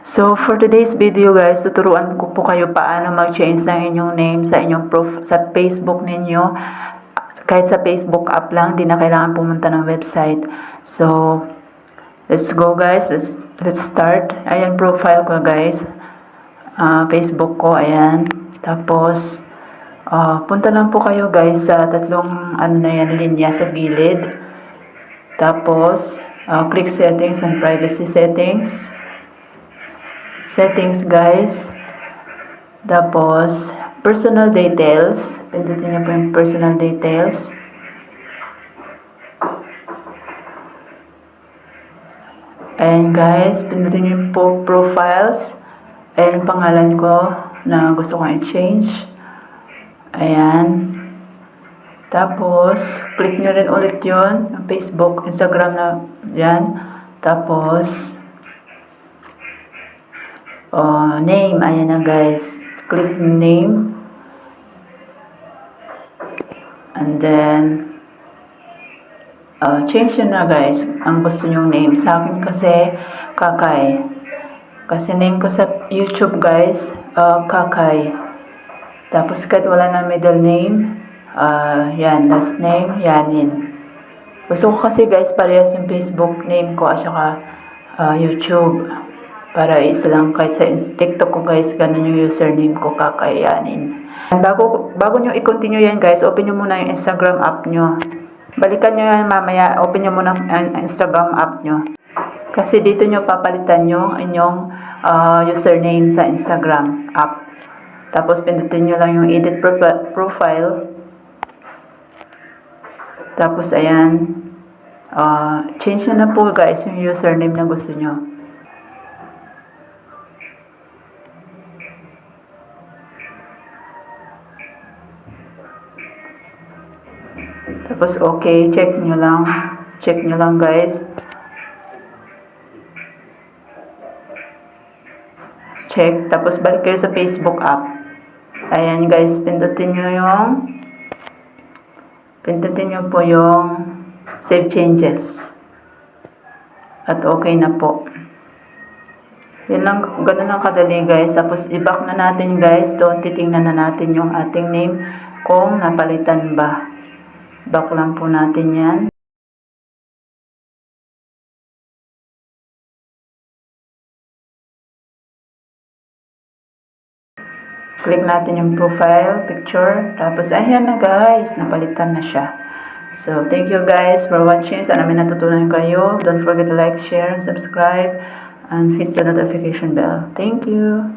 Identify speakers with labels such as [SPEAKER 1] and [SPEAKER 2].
[SPEAKER 1] So, for today's video guys, tuturuan ko po kayo paano mag-change ng inyong name sa inyong prof sa Facebook ninyo. Kahit sa Facebook app lang, di na kailangan pumunta ng website. So, let's go guys. Let's, let's start. Ayan, profile ko guys. Ah, Facebook ko, ayan. Tapos, ah, punta lang po kayo guys sa tatlong ano na yan, linya sa gilid. Tapos, ah, click settings and privacy settings settings guys. Tapos, personal details. Pindutin niyo po yung personal details. Ayan guys, pindutin niyo po profiles. Ayan yung pangalan ko na gusto kong i-change. Ayan. Tapos, click nyo rin ulit. Yung Facebook, Instagram na yan. Tapos, Oh, name. Ayan na guys. Click name. And then, uh, change yun na guys. Ang gusto nyong name. Sa akin kasi, Kakay. Kasi name ko sa YouTube guys, uh, Kakay. Tapos kahit wala na middle name, uh, yan, last name, Yanin. Gusto ko kasi guys, parehas yung Facebook name ko at saka uh, YouTube. Para isa lang kahit sa TikTok ko guys, ganun yung username ko kakayanin. Bago, bago nyo i-continue yan guys, open nyo muna yung Instagram app nyo. Balikan nyo yan mamaya, open nyo muna ang Instagram app nyo. Kasi dito nyo papalitan yung inyong ah, username sa Instagram app. Tapos pindutin nyo lang yung edit profi- profile. Tapos ayan, ah, change na po guys yung username na gusto nyo. Tapos okay, check nyo lang. Check nyo lang guys. Check. Tapos balik kayo sa Facebook app. Ayan guys, pindutin nyo yung pindutin nyo po yung save changes. At okay na po. Yun lang, ganun lang kadali guys. Tapos i-back na natin guys. Doon titingnan na natin yung ating name kung napalitan ba. Back lang po natin yan. Click natin yung profile, picture. Tapos, ayan na guys. Napalitan na siya. So, thank you guys for watching. Sana may natutunan kayo. Don't forget to like, share, and subscribe. And hit the notification bell. Thank you.